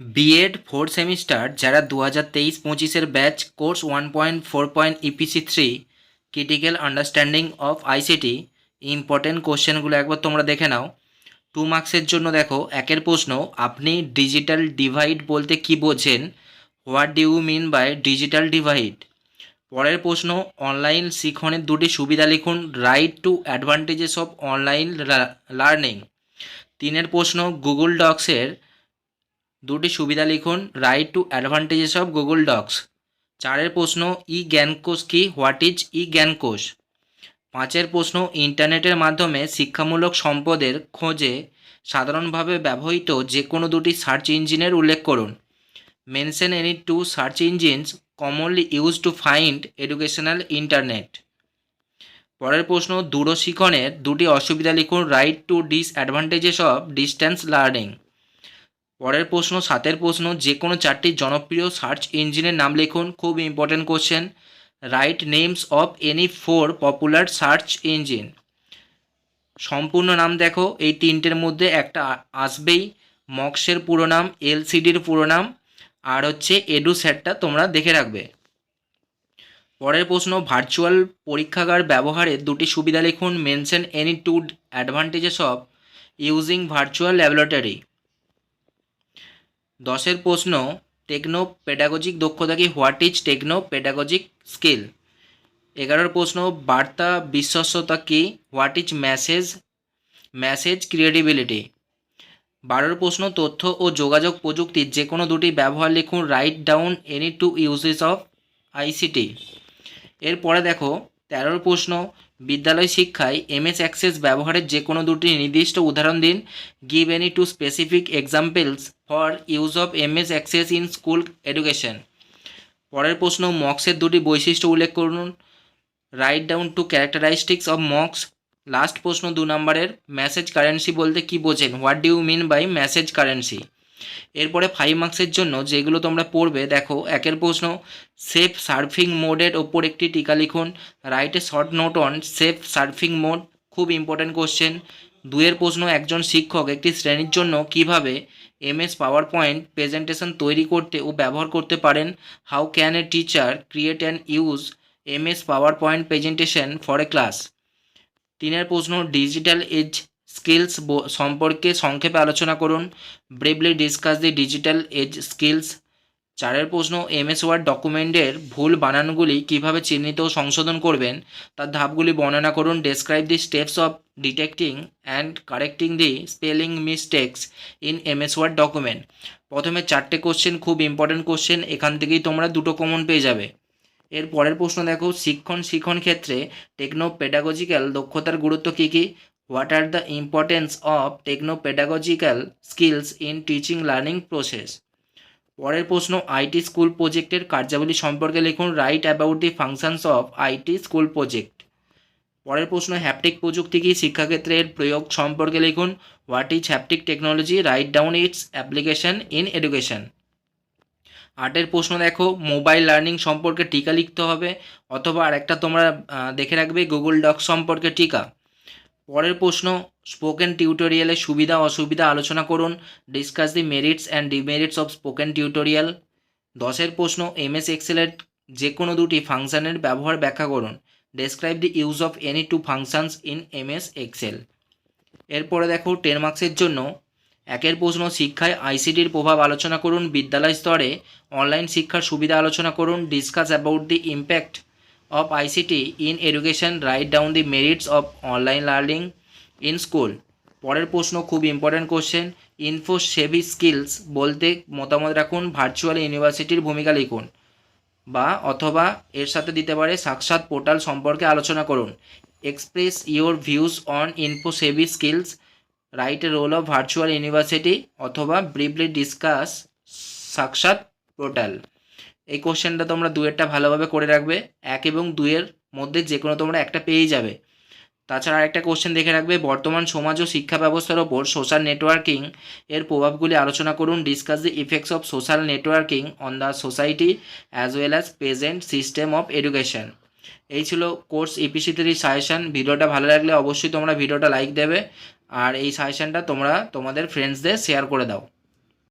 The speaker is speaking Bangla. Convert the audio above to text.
বিএড ফোর সেমিস্টার যারা দু হাজার তেইশ পঁচিশের batch course one point four point EPC three critical understanding of ICT important কোশ্চেনগুলো একবার তোমরা দেখে নাও। টু মার্কসের জন্য দেখো, একের প্রশ্ন, আপনি ডিজিটাল ডিভাইড বলতে কি বোঝেন? What do you mean by digital divide পরের প্রশ্ন অনলাইন শিখনের দুটি সুবিধা লিখুন write two advantages of online learning তিনের প্রশ্ন গুগল ডক্সের দুটি সুবিধা লিখুন write two advantages of Google Docs চারের প্রশ্ন ই জ্ঞানকোষ কি? হোয়াট ইজ ই জ্ঞানকোষ পাঁচের প্রশ্ন, ইন্টারনেটের মাধ্যমে শিক্ষামূলক সম্পদের খোঁজে সাধারণভাবে ব্যবহৃত যে কোনো দুটি সার্চ ইঞ্জিনের উল্লেখ করুন। Mention any two search engines commonly use to find educational internet পরের প্রশ্ন দূরশিক্ষণের দুটি অসুবিধা লিখুন write two disadvantages of distance learning পরের প্রশ্ন, সাতের প্রশ্ন, যে কোনো চারটি জনপ্রিয় সার্চ ইঞ্জিনের নাম লিখুন। খুব important question write names of any four popular search engine সম্পূর্ণ নাম দেখো, এই তিনটের মধ্যে একটা আসবেই। মক্সের পুরো নাম, এলসিডির পুরো নাম, আর হচ্ছে এডু সেটটা তোমরা দেখে রাখবে। পরের প্রশ্ন ভার্চুয়াল পরীক্ষাগার ব্যবহারের দুটি সুবিধা লিখুন। Mention any two advantages of using virtual laboratory দশের প্রশ্ন টেকনো পেডাগজিক দক্ষতা কি? What is techno pedagogic skill এগারোর প্রশ্ন, বার্তা বিশ্বস্ততা কি? What is message message credibility বারোর প্রশ্ন, তথ্য ও যোগাযোগ প্রযুক্তির যে কোনো দুটি ব্যবহার লিখুন write down any two uses of ICT এরপরে দেখো তেরোর প্রশ্ন, বিদ্যালয় শিক্ষায় এমএস অ্যাক্সেস ব্যবহারের যে কোনো দুটি নির্দিষ্ট উদাহরণ দিন। Give any two specific examples for use of MS Access in school education পরের প্রশ্ন মক্সের দুটি বৈশিষ্ট্য উল্লেখ করুন। Write down two characteristics of MOOCs last প্রশ্ন দু নম্বরের মেসেজ কারেন্সি বলতে কি বোঝেন? What do you mean by message currency এরপরে ফাইভ মার্কসের জন্য যেগুলো তোমরা পড়বে, দেখো, একের প্রশ্ন সেফ সার্ফিং মোডের ওপর একটি টিকা লিখুন write short note on safe surfing mode খুব ইম্পর্ট্যান্ট কোশ্চেন দুয়ের প্রশ্ন, একজন শিক্ষক একটি শ্রেণির জন্য কীভাবে এমএস পাওয়ার পয়েন্ট প্রেজেন্টেশন তৈরি করতে ও ব্যবহার করতে পারেন how can a teacher create and use MS PowerPoint presentation for a class তিনের প্রশ্ন ডিজিটাল এজ স্কিলস সম্পর্কে সংক্ষেপে আলোচনা করুন। Briefly discuss the digital age skills চারের প্রশ্ন এমএস ওয়ার্ড ডকুমেন্টের ভুল বানানগুলি কীভাবে চিহ্নিত ও সংশোধন করবেন? তার ধাপগুলি বর্ণনা করুন। Describe the steps of detecting and correcting the spelling mistakes in MS Word document প্রথমে চারটে কোশ্চেন খুব ইম্পর্টেন্ট কোশ্চেন এখান থেকেই তোমরা দুটো কমন পেয়ে যাবে। এর পরের প্রশ্ন দেখো, শিক্ষণ শিক্ষণ ক্ষেত্রে টেকনো পেডাগজিক্যাল দক্ষতার গুরুত্ব কী কী? Are the importance of techno pedagogical skills in teaching learning process পরের প্রশ্ন আইটি স্কুল প্রজেক্টের কার্যাবলী সম্পর্কে লিখুন write about the functions of IT school project পরের প্রশ্ন হ্যাপটিক প্রযুক্তি কি শিক্ষাক্ষেত্রে এর প্রয়োগ সম্পর্কে লিখুন what is haptic technology write down its application in education আটের প্রশ্ন দেখো মোবাইল লার্নিং সম্পর্কে টিকা লিখতে হবে, অথবা আরেকটা তোমরা দেখে রাখবে গুগল ডক সম্পর্কে টিকা। পরের প্রশ্ন স্পোকেন টিউটোরিয়ালের সুবিধা, অসুবিধা আলোচনা করুন। Discuss the merits and demerits of spoken tutorial দশের প্রশ্ন এমএস এক্সেলের যে কোনো দুটি ফাংশানের ব্যবহার ব্যাখ্যা করুন। Describe the use of any two functions in MS Excel এরপরে দেখো টেন মার্কসের জন্য একের প্রশ্ন, শিক্ষায় আইসিটির প্রভাব আলোচনা করুন। বিদ্যালয় স্তরে অনলাইন শিক্ষার সুবিধা আলোচনা করুন। Discuss about the impact of ICT in education write down the merits of online learning in school পরের প্রশ্ন, খুব important question info savvy skills বলতে মতামত রাখুন ভার্চুয়াল ইউনিভার্সিটির ভূমিকা লিখুন বা অথবা এর সাথে দিতে পারে সাক্ষাৎ পোর্টাল সম্পর্কে আলোচনা করুন। Express your views on info savvy skills write a role of virtual university অথবা ব্রিফলি ডিসকাস সাক্ষাৎ পোর্টাল। এই কোশ্চেনটা তোমরা দুয়েরটা ভালোভাবে করে রাখবে। এক এবং দুয়ের মধ্যে যে কোনো তোমরা একটা পেয়েই যাবে। তাছাড়া আরেকটা কোশ্চেন দেখে রাখবে, বর্তমান সমাজ ও শিক্ষা ব্যবস্থার ওপর সোশ্যাল নেটওয়ার্কিং এর প্রভাবগুলি আলোচনা করুন। Discuss the effects of social networking on the society as well as present system of education এই ছিল কোর্স ইপিসি থ্রি সাজেশন ভিডিওটা ভালো লাগলে অবশ্যই তোমরা ভিডিওটা লাইক দেবে। আর এই সাজেশনটা তোমরা তোমাদের ফ্রেন্ডসদের শেয়ার করে দাও।